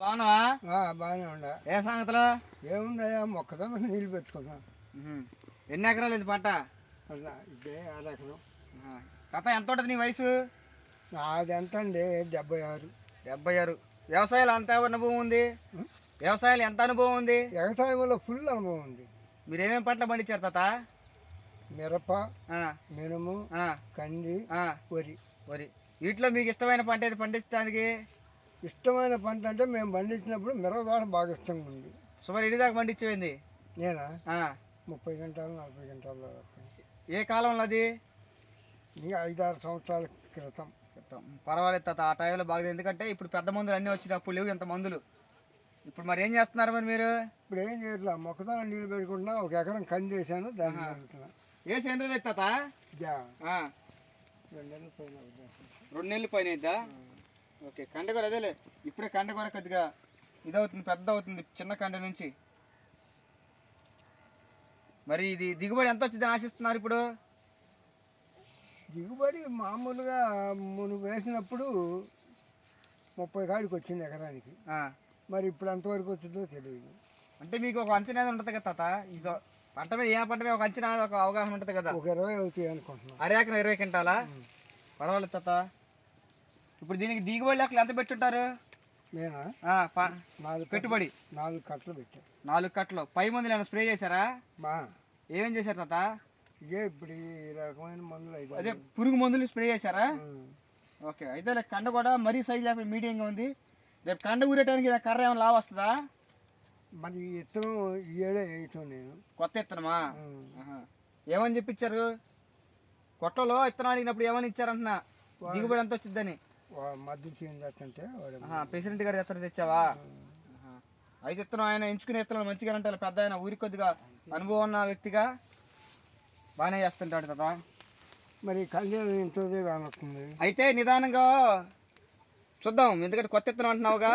బాగానే ఉండ ఏ సంగతులు? ఏముందయ్యా మొక్కదమ్మ నీళ్ళు పెట్టుకున్నాం. ఎన్ని ఎకరాలు ఇది పంట? ఇదే అరెకరం ఆహా. తాత ఎంత ఉంటుంది నీ వయసు? అది ఎంత అండి? డెబ్బై ఆరు. డెబ్బై ఆరు. వ్యవసాయాలు అంత అనుభవం ఉంది? వ్యవసాయాలు ఎంత అనుభవం ఉంది? వ్యవసాయంలో ఫుల్ అనుభవం ఉంది. మీరు ఏమేమి పంటలు పండించారు తాత? మిరప మినుము కంది వరి. వరి. వీటిలో మీకు ఇష్టమైన పంట ఏది పండించడానికి ఇష్టమైన పంట అంటే మేము పండించినప్పుడు మిరప తోట బాగా ఇష్టంగా ఉంది. సుమారు ఎన్ని దాకా పండించేది నేనా? ముప్పై గంటలు నలభై గంటల దాకా ఏ కాలంలో అది? ఇంకా ఐదారు సంవత్సరాల క్రితం. చెప్తాం పర్వాలేదు తాత ఆ టైంలో బాగా ఎందుకంటే ఇప్పుడు పెద్ద మందులు అన్నీ వచ్చినప్పుడు లేవు ఇంత మందులు. ఇప్పుడు మరి ఏం చేస్తున్నారు మరి మీరు? ఇప్పుడు ఏం చేయట్లా మొక్కదాన నీళ్ళు పెట్టుకుంటున్నా ఒక ఎకరం కంది వేసాను దాన్ని పెడుతున్నా. ఏ సెంటర్ తాత? రెండు నెలల పైన. రెండు నెలలు పైన ఓకే కండ కూడా అదేలే. ఇప్పుడే కండ కూడా కొద్దిగా ఇదవుతుంది పెద్ద అవుతుంది చిన్న కండ నుంచి. మరి ఇది దిగుబడి ఎంత వచ్చిందని ఆశిస్తున్నారు ఇప్పుడు? దిగుబడి మామూలుగా మునుగు వేసినప్పుడు ముప్పై కాడికి వచ్చింది ఎకరానికి. మరి ఇప్పుడు ఎంతవరకు వచ్చిందో తెలియదు. అంటే మీకు ఒక అంచనా ఉంటుంది కదా తాత? ఈ పంట మీద ఏ పంట మీద ఒక అంచనా ఒక అవగాహన ఉంటుంది కదా? ఒక ఇరవై అవుతాయి అనుకుంటున్నాను అరేకన ఇరవై క్వింటాలా? పర్వాలేదు తాత. ఇప్పుడు దీనికి దిగుబడి లెక్కలు ఎంత పెట్టుంటారు? నాలుగు పెట్టుబడి. నాలుగు కట్టలు పెట్టా. నాలుగు కట్టలు పై మందులు ఏమైనా స్ప్రే చేశారా? బా ఏమేం చేశారు తాత? ఇదే ఇప్పుడు ఈ రకమైన మందులు అయితే. అదే పురుగు మందులు స్ప్రే చేశారా? ఓకే అయితే కండ కూడా మరీ సైజ్ లేకపోతే మీడియంగా ఉంది. రేపు కండ ఊరేయడానికి ఇలా కర్ర ఏమైనా లావు వస్తుందా? మరి ఇత్తనం ఏడే వేయటం నేను. కొత్త ఇత్తనమా. ఏమని చెప్పించారు కొట్టలో ఇత్తనం అడిగినప్పుడు ఏమని ఇచ్చారంటున్నా? దిగుబడి ఎంత వచ్చిందని. మధ్యకి ఏం చేస్తుంటే ప్రెసిడెంట్ గారు ఎత్తన తెచ్చావా? అయితే ఇత్తనం ఆయన ఎంచుకునే ఎత్తనం మంచిగా అంటే పెద్ద ఆయన ఊరి కొద్దిగా అనుభవం ఉన్న వ్యక్తిగా బాగానే చేస్తుంటాడు కదా. మరి కళ్యాణం ఇంతదే అయితే నిదానంగా చూద్దాం ఎందుకంటే కొత్త ఎత్తనం అంటున్నావుగా.